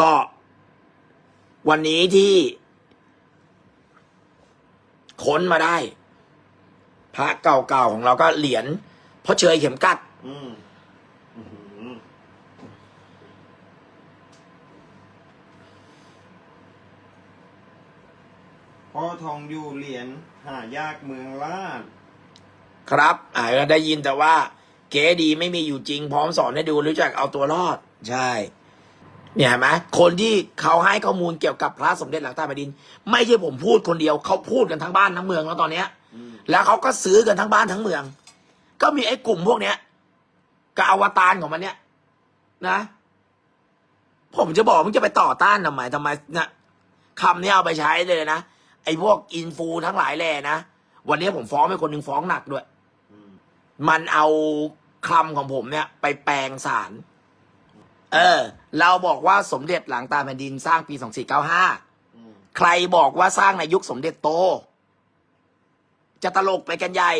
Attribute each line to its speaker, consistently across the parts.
Speaker 1: ก็ วันนี้ที่ค้นมาได้ พระเก่าๆของเราก็เหรียญเพราะเชยเข็มกัด
Speaker 2: อืมอื้อหือพ่อทองอยู่เหรียญหายากเมืองลาด
Speaker 1: ครับอ่าก็ได้ยินแต่ว่า เก๋ดีไม่มีอยู่จริง พร้อมสอนให้ดูรู้จักเอาตัวรอด ใช่ เนี่ยเห็นไหมคนที่เขาให้ข้อมูลเกี่ยวกับพระสมเด็จหลังใต้แผ่นดิน ไม่ใช่ผมพูดคนเดียวเขาพูดกันทั้งบ้านทั้งเมืองแล้วตอนเนี้ย
Speaker 2: อืม
Speaker 1: แล้วเขาก็ซื้อกันทั้งบ้านทั้งเมือง ก็มีไอ้กลุ่มพวกเนี้ยกับอวตารของมันเนี้ยนะ ผมจะบอกมึงจะไปต่อต้านทำไมทำไมเนี่ยคำนี้เอาไปใช้เลยนะไอ้พวกอินฟูทั้งหลายแหล่นะวันนี้ผมฟ้องไปคนหนึ่งฟ้องหนักด้วย
Speaker 2: อืม
Speaker 1: มันเอาคำของผมเนี่ย ไปแปลงสาร เออ เราบอกว่าสมเด็จหลังตาแผ่นดินสร้างปี2495
Speaker 2: อืม
Speaker 1: ใครบอกว่าสร้างในยุคสมเด็จโต จะตลกไปกันใหญ่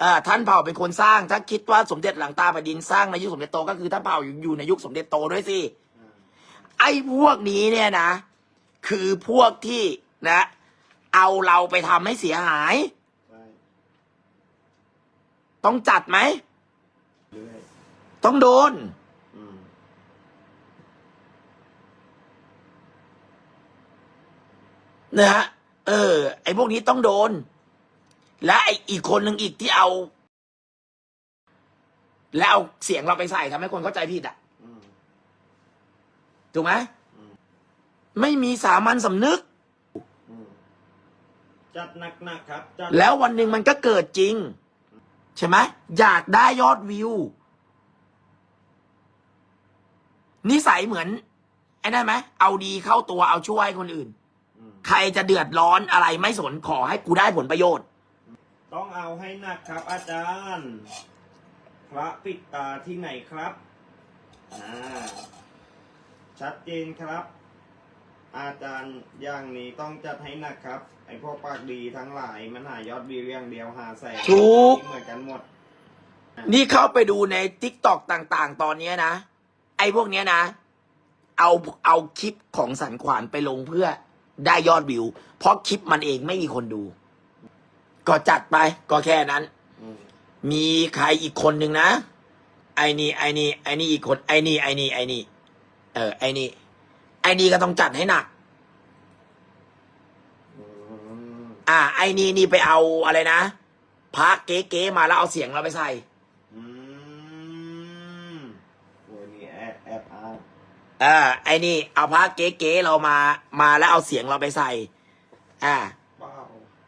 Speaker 1: เออท่านเผ่าเป็นคนสร้าง ถ้าคิดว่าสมเด็จหลังตาแผ่นดินสร้างในยุคสมเด็จโต ก็คือท่านเผ่าอยู่ในยุคสมเด็จโตด้วยสิไอ้พวกนี้เนี่ยนะ คือพวกที่นะ เอาเราไปทำให้เสียหาย ต้องจัดไหม ต้องโดน
Speaker 2: อืม
Speaker 1: นะฮะเออ ไอ้พวกนี้ต้องโดน และไอ้อีกคนหนึ่งอีกที่เอา แล้วเอาเสียงเราไปใส่ทำให้คนเข้าใจผิดอะ
Speaker 2: อืม
Speaker 1: ถูกไหม
Speaker 2: อืม
Speaker 1: ไม่มีสามัญสำนึก
Speaker 2: อืมจัดหนักๆครับจัด
Speaker 1: แล้ววันหนึ่งมันก็เกิดจริง ใช่ไหมอยากได้ยอดวิว นิสัยเหมือนไอ้นั่นไหมเอาดีเข้าตัวเอาช่วยคนอื่น
Speaker 2: อืม
Speaker 1: ใครจะเดือดร้อนอะไรไม่สนขอให้กูได้ผลประโยชน์
Speaker 2: ต้องเอาให้หนักครับ อาจารย์ พระปิดตาที่ไหนครับอ่าชัดเจนครับ อาจารย์อย่างนี้ต้องจัดให้หนักครับ ไอพวกปากดีทั้งหลายมันหายอดวิวอย่างเดียวหาแสน
Speaker 1: ถูก
Speaker 2: เหมือนกันหมด
Speaker 1: นี่เข้าไปดูในทิกตอกต่าง ๆ ตอนเนี้ยนะ ไอ้พวกเนี้ยนะ เอาเอาคลิปของสันขวานไปลงเพื่อ ได้ยอดวิว เพราะคลิปมันเองไม่มีคนดู ก็จัดไปก็แค่นั้น
Speaker 2: อืม
Speaker 1: มีใครอีกคนหนึ่งนะ ไอ้นี่ไอ้นี่ไอ้นี่อีกคน ไอ้นี่ไอ้นี่ไอ้นี่เออ ไอ้นี่ไอ้นี่ก็ต้องจัดให้หนัก
Speaker 2: อืม
Speaker 1: อ่า ไอ้นี่นี่ไปเอาอะไรนะพระเก๋ๆมาแล้วเอาเสียงเราไปใส่
Speaker 2: อืมโอ้ยนี่แอบแอบอ้าง
Speaker 1: เออไอ้นี่ เอาพระเก๋ๆเรามามาแล้วเอาเสียงเราไปใส่อ่า
Speaker 2: เปล่า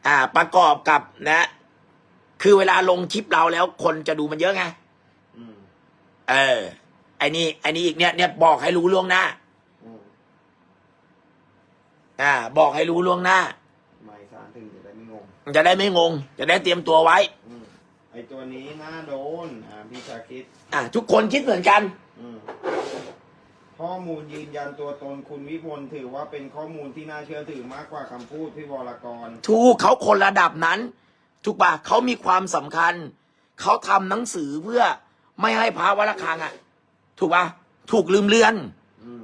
Speaker 1: อ่า ประกอบกับนะ คือเวลาลงคลิปเราแล้วคนจะดูมันเยอะไง
Speaker 2: อืม
Speaker 1: เออไอ้นี่ไอ้นี่อีกเนี่ยเนี่ยบอกให้รู้ล่วงหน้า
Speaker 2: อืม
Speaker 1: อ่า บอกให้รู้ล่วงหน้า
Speaker 2: ไม่สารถึงจะได้ไม่งง
Speaker 1: จะได้ไม่งง จะได้เตรียมตัวไว้
Speaker 2: อืมไอตัวนี้น่าโดน อ่าพี่ชาคิด
Speaker 1: อ่าทุกคนคิดเหมือนกัน
Speaker 2: อืม ข้อมูลยืนยันตัวตนคุณวิพลถือว่าเป็นข้อมูลที่น่าเชื่อถือมากกว่าคำพูดพี่วรกร
Speaker 1: ถูกเขาคนระดับนั้น ถูกปะเขามีความสำคัญ เขาทำหนังสือเพื่อไม่ให้พระวัดระฆังอะ ถูกปะถูกลืมเลือน
Speaker 2: อืม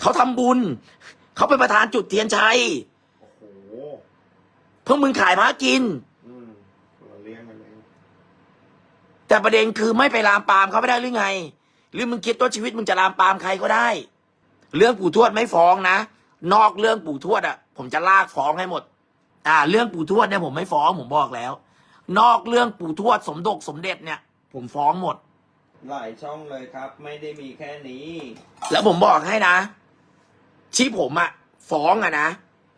Speaker 1: เขาทำบุญ เขาเป็นประธานจุดเทียนชัย
Speaker 2: โอ้โห
Speaker 1: เพิ่งมึงขายพระกิน
Speaker 2: อืมเราเลี้ยงกันเลย
Speaker 1: แต่ประเด็นคือไม่ไปลามปามเขาไม่ได้หรือไง หรือมึงคิดว่าชีวิตมึงจะลามปามใครก็ได้ เรื่องปู่ทวดไม่ฟ้องนะ นอกเรื่องปู่ทวดอะ ผมจะลากฟ้องให้หมด อ่า เรื่องปู่ทวดเนี่ยผมไม่ฟ้องผมบอกแล้ว นอกเรื่องปู่ทวดสมดกสมเด็จเนี่ย ผมฟ้องหมด
Speaker 2: หลายช่องเลยครับ ไม่ได้มีแค่นี้
Speaker 1: แล้วผมบอกให้นะ ที่ผมอะฟ้องอะนะ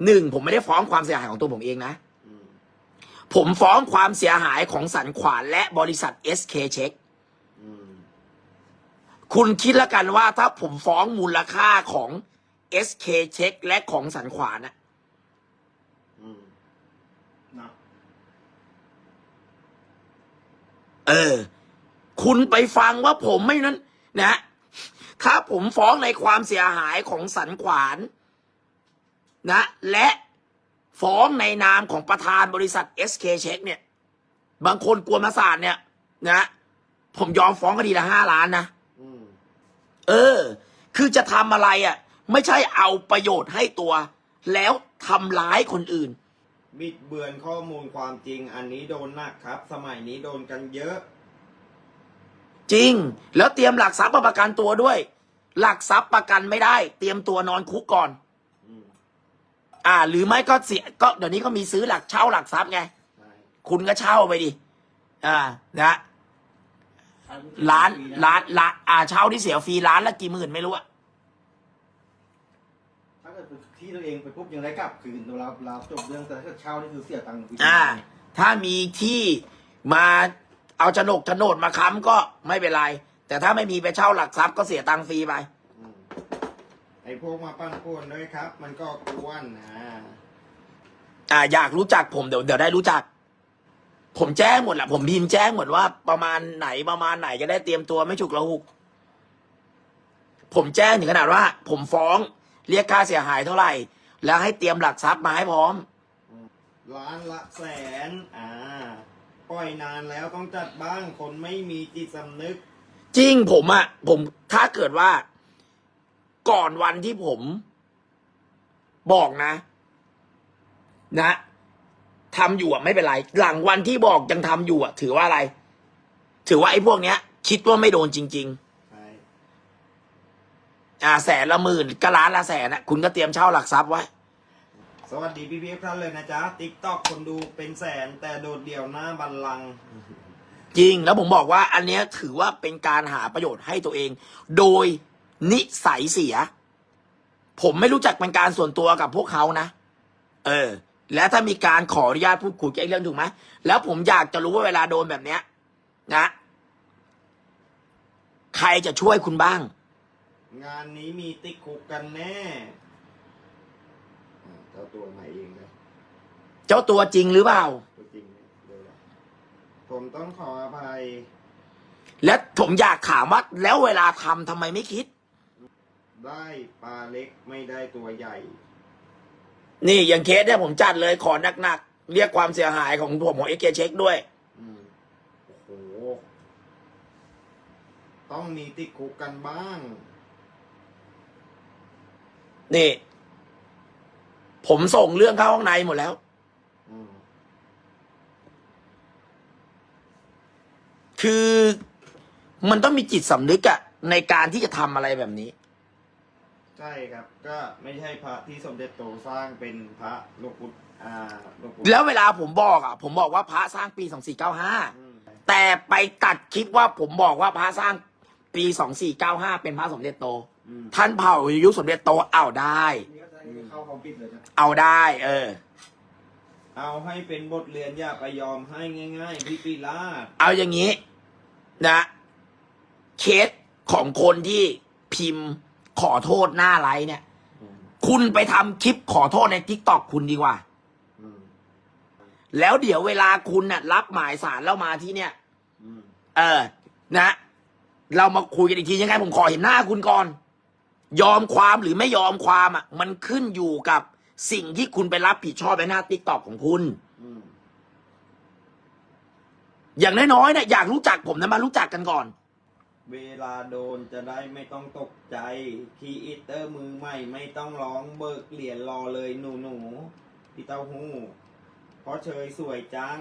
Speaker 1: หนึ่งผมไม่ได้ฟ้องความเสียหายของตัวผมเองนะ
Speaker 2: อืม
Speaker 1: ผมฟ้องความเสียหายของสันขวานและบริษัท SK Check
Speaker 2: อืม
Speaker 1: คุณคิดแล้วกันว่าถ้าผมฟ้องมูลค่าของ SK Check และของสันขวานอะ
Speaker 2: อืมนับ
Speaker 1: เออ คุณไปฟังว่าผมไม่นั้น นะ ถ้าผมฟ้องในความเสียหายของสันขวาน นะ และฟ้องในนามของประธานบริษัท SK Check เนี่ย บางคนกลัวมาศาลเนี่ย นะ ผมยอมฟ้องคดีละห้าล้านนะ
Speaker 2: อืม
Speaker 1: เออ คือจะทำอะไรอะ ไม่ใช่เอาประโยชน์ให้ตัว แล้วทำร้ายคนอื่น
Speaker 2: บิดเบือนข้อมูลความจริง อันนี้โดนหนักครับ สมัยนี้โดนกันเยอะ
Speaker 1: จริง แล้วเตรียมหลักทรัพย์มาประกันตัวด้วย หลักทรัพย์ประกันไม่ได้ เตรียมตัวนอนคุกก่อน
Speaker 2: อืม
Speaker 1: อ่า หรือไม่ก็เสียก็เดี๋ยวนี้ก็มีซื้อหลักเช่าหลักทรัพย์ไง
Speaker 2: ใช่
Speaker 1: คุณก็เช่าไปดิ อ่า นะ ล้านล้านล้านอ่าเช่าที่เสียฟรีล้านละกี่หมื่นไม่รู้อะ
Speaker 3: ถ้าเกิดที่ตัวเองไปปุ๊บยังได้กลับคืนเราเราจบเรื่องแต่ถ้าเกิดเช่านี่คือเสียตังค์
Speaker 1: อ่า ถ้ามีที่มาเอาโฉนกโฉนดมาค้ำก็ไม่เป็นไร แต่ถ้าไม่มีไปเช่าหลักทรัพย์ก็เสียตังค์ฟรีไป
Speaker 2: อืมไอ้พวกมาปั้นป่วนด้วยครับ มันก็กวนนะ
Speaker 1: อ่าอยากรู้จักผมเดี๋ยวเดี๋ยวได้รู้จัก ผมแจ้งหมดแหละผมพิมพ์แจ้งหมดว่าประมาณไหนประมาณไหนจะได้เตรียมตัวไม่ฉุกละหุก ผมแจ้งถึงขนาดว่า ผมฟ้องเรียกค่าเสียหายเท่าไหร่ แล้วให้เตรียมหลักทรัพย์มาให้พร้อม
Speaker 2: ล้านละแสน อ่า ปล่อยนานแล้วต้องจัดบ้างคนไม่มีจิตสำนึก
Speaker 1: จริงผมอะผมถ้าเกิดว่า ก่อนวันที่ผม บอกนะ นะ ทำอยู่อะไม่เป็นไร หลังวันที่บอกยังทำอยู่อะถือว่าอะไร ถือว่าไอ้พวกเนี้ย คิดว่าไม่โดนจริง
Speaker 2: ใช่
Speaker 1: ๆอ่าแสนละหมื่นก็ล้านละแสนอะคุณก็เตรียมเช่าหลักทรัพย์ไว้
Speaker 2: สวัสดีพี่พีท่านเลยนะจ๊ะติ๊กต็อกคนดูเป็นแสนแต่โดดเดี่ยวหน้าบัลลังก์
Speaker 1: จริงแล้วผมบอกว่า อันเนี้ยถือว่าเป็นการหาประโยชน์ให้ตัวเอง โดยนิสัยเสีย ผมไม่รู้จักเป็นการส่วนตัวกับพวกเขานะ เออ และถ้ามีการขออนุญาตพูดคุยกันเรื่องถูกไหมแล้วผมอยากจะรู้ว่าเวลาโดนแบบเนี้ย นะ ใครจะช่วยคุณบ้าง
Speaker 2: งานนี้มีติดคุกกันแน่อ่าเจ้าตัวใหม่เองเลย
Speaker 1: เจ้าตัวจริงหรือเปล่า
Speaker 2: ตัวจริงเนี่ยเดี๋ยวนะผมต้องขออภัย
Speaker 1: และผมอยากถามว่าแล้วเวลาทำทำไมไม่คิด
Speaker 2: ได้ปลาเล็กไม่ได้ตัวใหญ่
Speaker 1: นี่อย่างเคสเนี่ยผมจัดเลยขอหนักๆ เรียกความเสียหายของผมของเอเเช็คด้วย
Speaker 2: อืมโอ้โห ต้องมีติดคุกกันบ้าง
Speaker 1: นี่ ผมส่งเรื่องเข้าห้องในหมดแล้ว
Speaker 2: อืม
Speaker 1: คือมันต้องมีจิตสำนึกอะในการที่จะทำอะไรแบบนี้
Speaker 2: ใช่ครับ ก็ไม่ใช่พระที่สมเด็จโตสร้างเป็นพระหลวงปู่อ่าหลวงปู่
Speaker 1: แล้วเวลาผมบอกอะผมบอกว่าพระสร้างปีสองสี่เก้าห้า
Speaker 2: อืม
Speaker 1: แต่ไปตัดคลิปว่าผมบอกว่าพระสร้างปีสองสี่เก้าห้าเป็นพระสมเด็จโต
Speaker 2: อืม
Speaker 1: ท่านเผ่ายุคสมเด็จโตเอาได้
Speaker 3: นี่ก็จะเข้าความปิดเลยนะ
Speaker 1: เอาได้ เออ
Speaker 2: เอาให้เป็นบทเรียนอย่าไปยอมให้ง่าย ๆ พี่ปีลาศ
Speaker 1: เอาอย่างนี้นะ เคสของคนที่พิมพ์ ขอโทษหน้าไลฟ์เนี่ย
Speaker 2: อืม
Speaker 1: คุณไปทำคลิปขอโทษในทิกตอกคุณดีกว่า
Speaker 2: อืม
Speaker 1: แล้วเดี๋ยวเวลาคุณน่ะ รับหมายสารแล้วมาที่เนี่ย
Speaker 2: อืม
Speaker 1: เออ นะ เรามาคุยกันอีกทียังไงผมขอเห็นหน้าคุณก่อน ยอมความหรือไม่ยอมความอะ มันขึ้นอยู่กับสิ่งที่คุณไปรับผิดชอบในหน้าติ๊กตอกของคุณ
Speaker 2: อืม
Speaker 1: อย่างน้อยๆเนี่ยอยากรู้จักผมนะมารู้จักกันก่อน
Speaker 2: เวลาโดนจะได้ไม่ต้องตกใจคีอิเตอร์มือใหม่ไม่ต้องร้องเบิกเหรียญรอเลยหนูหนูพี่เต้าหู้เพราะเชยสวยจัง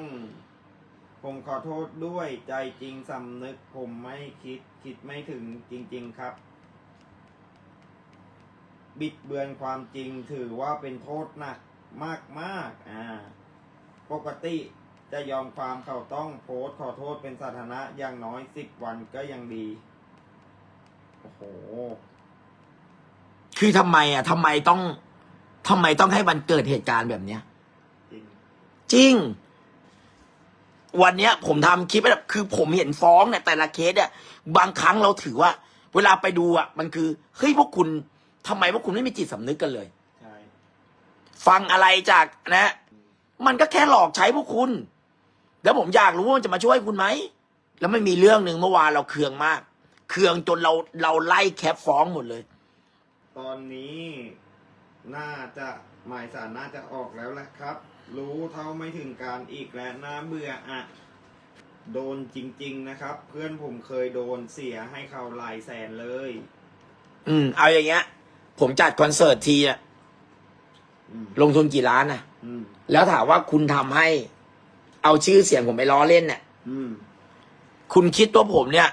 Speaker 2: ผมขอโทษด้วยใจจริงสำนึกผมไม่คิดคิดไม่ถึงจริง ๆครับ บิดเบือนความจริงถือว่าเป็นโทษหนักมากๆอ่า ปกติ จะยอมความเขาต้องโพสต์ขอโทษเป็นสาธารณะอย่างน้อยสิบวันก็ยังดี โอ้โห
Speaker 1: คือทำไมอะทำไมต้องทำไมต้องให้มันเกิดเหตุการณ์แบบเนี้ย
Speaker 2: จริง
Speaker 1: จริง วันเนี้ย ผมทำคลิปไว้แบบคือผมเห็นฟ้องเนี่ยแต่ละเคสเนี่ยบางครั้งเราถือว่า เวลาไปดูอะ มันคือเฮ้ยพวกคุณทำไมพวกคุณไม่มีจิตสำนึกกันเลย
Speaker 2: ใช่
Speaker 1: ฟังอะไรจากนะ มันก็แค่หลอกใช้พวกคุณ แล้วผมอยากรู้ว่ามันจะมาช่วยคุณไหม แล้วไม่มีเรื่องหนึ่งเมื่อวานเราเคืองมาก เคืองจนเราเราไล่แคปฟ้องหมดเลย
Speaker 2: ตอนนี้น่าจะหมายสารน่าจะออกแล้วแหละครับ รู้เท่าไม่ถึงการอีกแล้วน่าเบื่ออะโดนจริง ๆ นะครับ เพื่อนผมเคยโดนเสียให้เขาหลายแสนเลย
Speaker 1: อืม เอาอย่างเงี้ย ผมจัดคอนเสิร์ตทีอะ
Speaker 2: อืม
Speaker 1: ลงทุนกี่ล้านนะ
Speaker 2: อืม
Speaker 1: แล้วถามว่าคุณทำให้ เอาชื่อเสียงผมไปล้อเล่นเนี่ย
Speaker 2: อืม
Speaker 1: คุณคิดตัวผมเนี่ย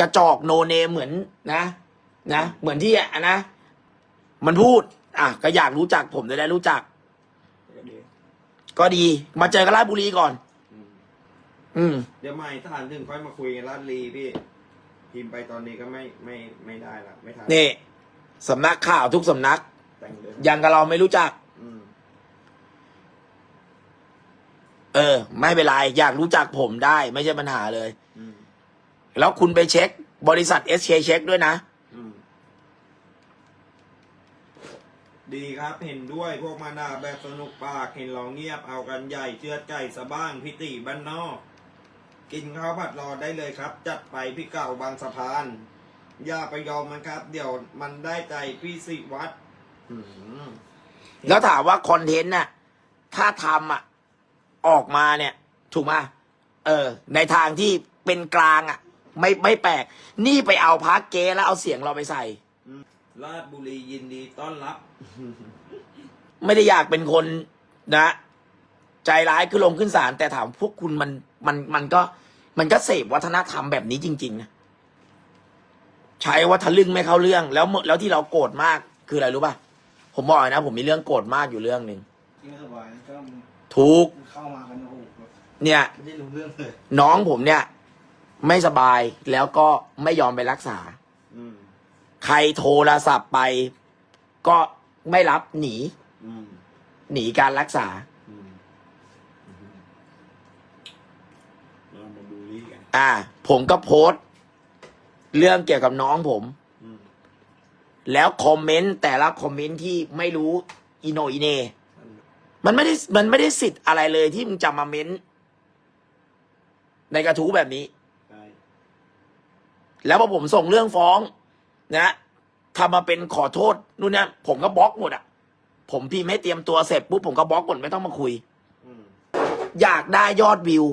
Speaker 1: กระจอกโนเนมเหมือนนะ นะ เหมือนที่อะนะ มันพูด อะ ก็อยากรู้จักผมจะได้รู้จัก
Speaker 2: ก็ดี
Speaker 1: ก็ดี มาเจอกันราชบุรีก่อน
Speaker 2: อืม
Speaker 1: อืม
Speaker 2: เดี๋ยวไม่ถ้าถามถึงค่อยมาคุยกันลาดลีพี่พิมพ์ไปตอนนี้ก็ไม่ไม่ไม่ได้ละไม่ทัน
Speaker 1: นี่สำนักข่าวทุกสำนัก
Speaker 2: แต่งเดิม
Speaker 1: ยังกับเราไม่รู้จัก
Speaker 2: อืม
Speaker 1: เออ ไม่เป็นไรอยากรู้จักผมได้ ไม่ใช่ปัญหาเลย
Speaker 2: อืม
Speaker 1: แล้วคุณไปเช็ค บริษัท SK เช็คด้วยนะ
Speaker 2: อืมดีครับเห็นด้วยพวกมานาแบบสนุกปากเห็นลองเงียบเอากันใหญ่เชือดไก่สะบ้างพิติบ้านนอก กินข้าวผัดรอได้เลยครับ จัดไปพี่เก่าบางสะพาน อย่าไปยอมมันครับ เดี๋ยวมันได้ใจพี่สิวัตรอืม
Speaker 1: แล้วถามว่าคอนเทนต์น่ะ ถ้าทำอะ ออกมาเนี่ย ถูกไหมเออ ในทางที่เป็นกลางอะ ไม่ไม่แปลก นี่ไปเอาพักเกแล้วเอาเสียงเราไปใส่
Speaker 2: ราชบุรียินดีต้อนรับ
Speaker 1: ไม่ได้อยากเป็นคนนะ ใจร้ายคือลงขึ้นศาลแต่ถามพวกคุณมันมันมันก็ มันก็เสพวัฒนธรรมแบบนี้จริงๆนะใช้ว่าทะลึ่งไม่เข้าเรื่อง แล้วเมื่อแล้วที่เราโกรธมากคืออะไรรู้ป่ะผมบอกเลยนะ ผมมีเรื่องโกรธมากอยู่เรื่องหนึ่ง
Speaker 3: ที่ไม่สบายก็
Speaker 1: ถูก
Speaker 3: เข้ามากันโอ้โหแบบ
Speaker 1: เนี่ย
Speaker 3: ไม่ได้รู้เรื่องเลย
Speaker 1: น้องผมเนี่ย ไม่สบายแล้วก็ไม่ยอมไปรักษา
Speaker 2: อืม
Speaker 1: ใครโทรศัพท์ไป ก็ไม่รับหนี
Speaker 2: อืม
Speaker 1: หนีการรักษา
Speaker 2: อืมอืมเรามาบูลลี่กัน
Speaker 1: อ่า ผมก็โพสต์ เรื่องเกี่ยวกับน้องผม
Speaker 2: อืม
Speaker 1: แล้วคอมเมนต์แต่ละคอมเมนต์ที่ไม่รู้อีโนอีเน มันไม่ได้มันไม่ได้สิทธิ์อะไรเลยที่มึงจะมาเม้นต์ในกระทู้แบบนี้
Speaker 2: ใช่
Speaker 1: แล้วพอผมส่งเรื่องฟ้อง นะทำมาเป็นขอโทษนู่นเนี่ยผมก็บล็อกหมดอะ ผมพิมพ์ให้เตรียมตัวเสร็จปุ๊บผมก็บล็อกหมดไม่ต้องมาคุย
Speaker 2: อืม
Speaker 1: อยากได้ยอดวิว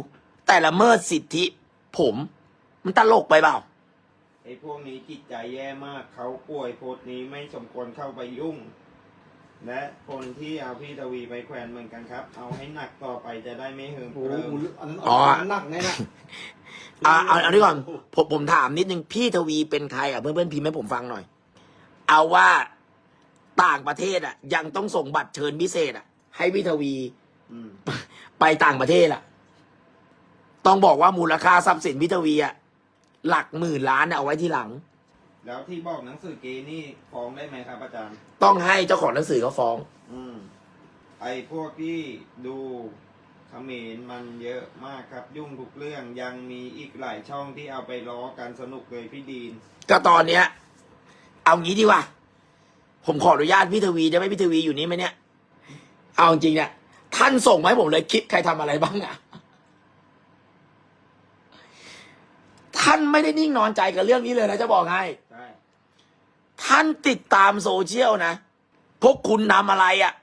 Speaker 1: แต่ละเมิดสิทธิ ผมมันตลกไปเปล่า
Speaker 2: ไอ้พวกนี้จิตใจแย่มากเขาป่วยโพสต์นี้ไม่สมควรเข้าไปยุ่ง และคนที่เอาพี่ทวีไปแขวนเหมือนกันครับ เอาให้หนักต่อไปจะได้ไม่เหิม
Speaker 3: โอ้โห
Speaker 2: เกริม
Speaker 3: อันนั้น
Speaker 1: อ๋อ
Speaker 3: นนั้นหนักแน่น่ะ
Speaker 1: เอาเอาเอาดีก่อนผมผมถามนิดนึงพี่ทวีเป็นใครอะเพื่อนเพื่อนๆพิมพ์ให้ผมฟังหน่อย เอาว่าต่างประเทศอะ ยังต้องส่งบัตรเชิญพิเศษอะ ให้พี่ทวี
Speaker 2: อืม
Speaker 1: ไปต่างประเทศอะ ต้องบอกว่ามูลค่าทรัพย์สินพี่ทวีอะหลักหมื่นล้านน่ะเอาไว้ที่หลัง
Speaker 2: แล้วที่บอกหนังสือเกย์นี่ฟ้องได้ไหมครับอาจารย์
Speaker 1: ต้องให้เจ้าของหนังสือเขาฟ้อง
Speaker 2: อืม ไอ้พวกที่ดูเขมรมันเยอะมากครับ ยุ่งทุกเรื่องยังมีอีกหลายช่องที่เอาไปล้อกันสนุกเลยพี่ดีน
Speaker 1: ก็ตอนเนี้ย เอางี้ดีกว่า ผมขออนุญาตพี่ทวีได้ไหมพี่ทวีอยู่นี่ไหมเนี่ย เอาจริงเนี่ยท่านส่งมาให้ผมเลยคลิปใครทำอะไรบ้างอะท่านไม่ได้นิ่งนอนใจกับเรื่องนี้เลยนะจะบอกให้
Speaker 2: ใช่
Speaker 1: ท่านติดตามโซเชียลนะ พวกคุณนำอะไรอะ่ะ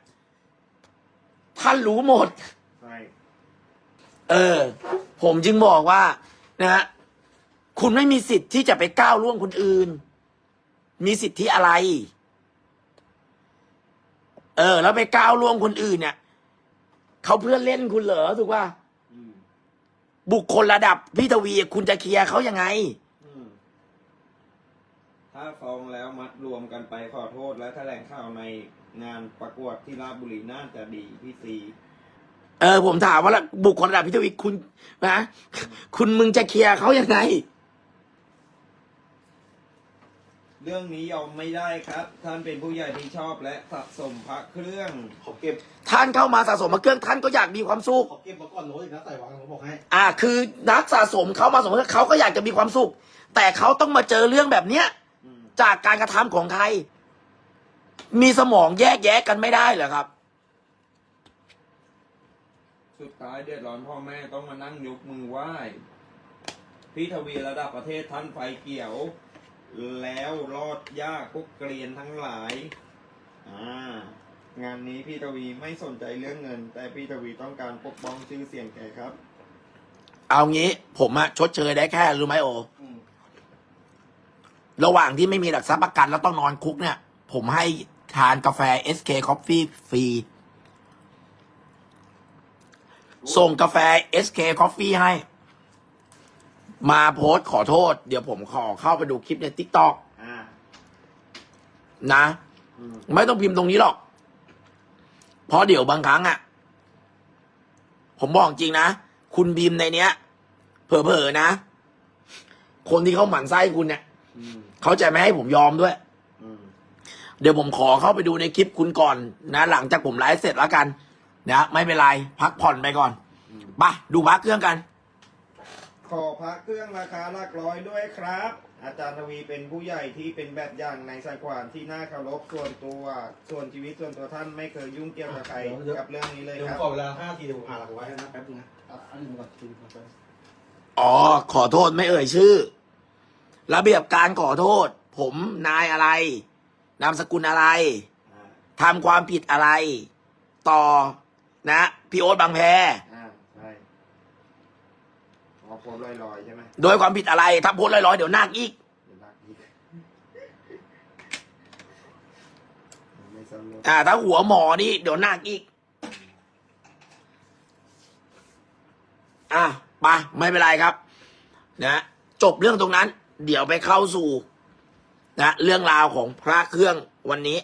Speaker 1: ท่านรู้หมด
Speaker 2: ใช่
Speaker 1: เออ ผมจึงบอกว่า นะฮะคุณไม่มีสิทธิ์ที่จะไปก้าวล่วงคนอื่น มีสิทธิอะไร เออ แล้วไปก้าวล่วงคนอื่นเนี่ยเขาเพื่อนเล่นคุณเหรอถูกป่ะ
Speaker 2: อืม
Speaker 1: บุคคลระดับพี่ทวีคุณจะเคลียร์เขายังไง
Speaker 2: อืม ถ้าฟ้องแล้วมัดรวมกันไปขอโทษและแถลงข่าวในงานประกวดที่ราชบุรีน่าจะดีพี่ซี
Speaker 1: เออผมถามว่าละบุคคลระดับพี่ทวีคุณนะคุณมึงจะเคลียร์เขายังไง
Speaker 2: เรื่องนี้ยอมไม่ได้ครับ ท่านเป็นผู้ใหญ่ที่ชอบและสะสมพระเครื่อง
Speaker 3: เขาเก็บ
Speaker 1: ท่านเข้ามาสะสมมาเครื่องท่านก็อยากมีความสุข
Speaker 3: เขาเก็บมาก่อนโน้ตอีกนะใส่วางเขาบอกให้
Speaker 1: อ่า คือนักสะสมเขามาสมมติเขาก็อยากจะมีความสุข แต่เขาต้องมาเจอเรื่องแบบเนี้ย
Speaker 2: อืม
Speaker 1: จากการกระทำของใคร มีสมองแยกแยะกันไม่ได้เหรอครับ
Speaker 2: สุดท้ายเดือดร้อนพ่อแม่ต้องมานั่งยกมือไหว้พี่ทวีระดับประเทศท่านไฟเกี่ยว แล้วรอดยากพวกเกรียนทั้งหลาย อ่างานนี้พี่ทวีไม่สนใจเรื่องเงิน แต่พี่ทวีต้องการปกป้องชื่อเสียงแกครับ
Speaker 1: เอางี้ผมอะชดเชยได้แค่รู้ไหมโอ
Speaker 3: อืม
Speaker 1: ระหว่างที่ไม่มีหลักทรัพย์ประกันแล้วต้องนอนคุกเนี่ย ผมให้ทานกาแฟ SK Coffee ฟรี ส่งกาแฟ SK Coffee ให้ มาโพสต์ขอโทษ เดี๋ยวผมขอเข้าไปดูคลิปใน TikTok
Speaker 2: อ่า
Speaker 1: นะ
Speaker 2: อืม
Speaker 1: ไม่ต้องพิมพ์ตรงนี้หรอก เพราะเดี๋ยวบางครั้งอะ่ะ ผมบอกจริงนะ คุณพิมพ์ในเนี้ย เผลอๆนะ คนที่เขาหมั่นไส้คุณเนี่ย
Speaker 2: อืม
Speaker 1: เขาจะไม่ให้ผมยอมด้วย
Speaker 2: อืม
Speaker 1: เดี๋ยวผมขอเข้าไปดูในคลิปคุณก่อนนะหลังจากผมไลฟ์เสร็จแล้วกัน นะไม่เป็นไรพักผ่อนไปก่อน
Speaker 2: อืม
Speaker 1: ไปดูพักเครื่องกัน
Speaker 2: ขอพระเครื่องราคาหลักร้อยด้วยครับ อาจารย์ทวีเป็นผู้ใหญ่ที่เป็นแบบอย่างในสายขวานที่น่าเคารพส่วนตัว ส่วนชีวิตส่วนตัวท่านไม่เคยยุ่งเกี่ยวกับใครกับเรื่องนี้เลย
Speaker 3: เดี๋ยว
Speaker 2: ครับ
Speaker 3: ขอเวลาห้าทีเดี๋ยวผมอ่านหลักไว้ให้นะแป๊บนึงนะอะอันนี้ก่อนทีก่อนไป
Speaker 1: อ๋อขอโทษไม่เอ่ยชื่อ ระเบียบการขอโทษ ผมนายอะไร นามสกุลอะไร
Speaker 2: อ่า
Speaker 1: ทำความผิดอะไร ต่อนะพี่โอ๊ตบางแพ
Speaker 2: อ่าใช่อ๋อโพสต์ลอยๆใช่ไหม
Speaker 1: โดยความผิดอะไร ถ้าโพสต์ลอยๆเดี๋ยวนาคอีก
Speaker 2: เดี๋ยวลากอีกไม่สนุก
Speaker 1: อ่า ถ้าหัวหมอนี่เดี๋ยวนาคอีก อะไปไม่เป็นไรครับ นะ จบเรื่องตรงนั้น เดี๋ยวไปเข้าสู่นะเรื่องราวของพระเครื่องวันนี้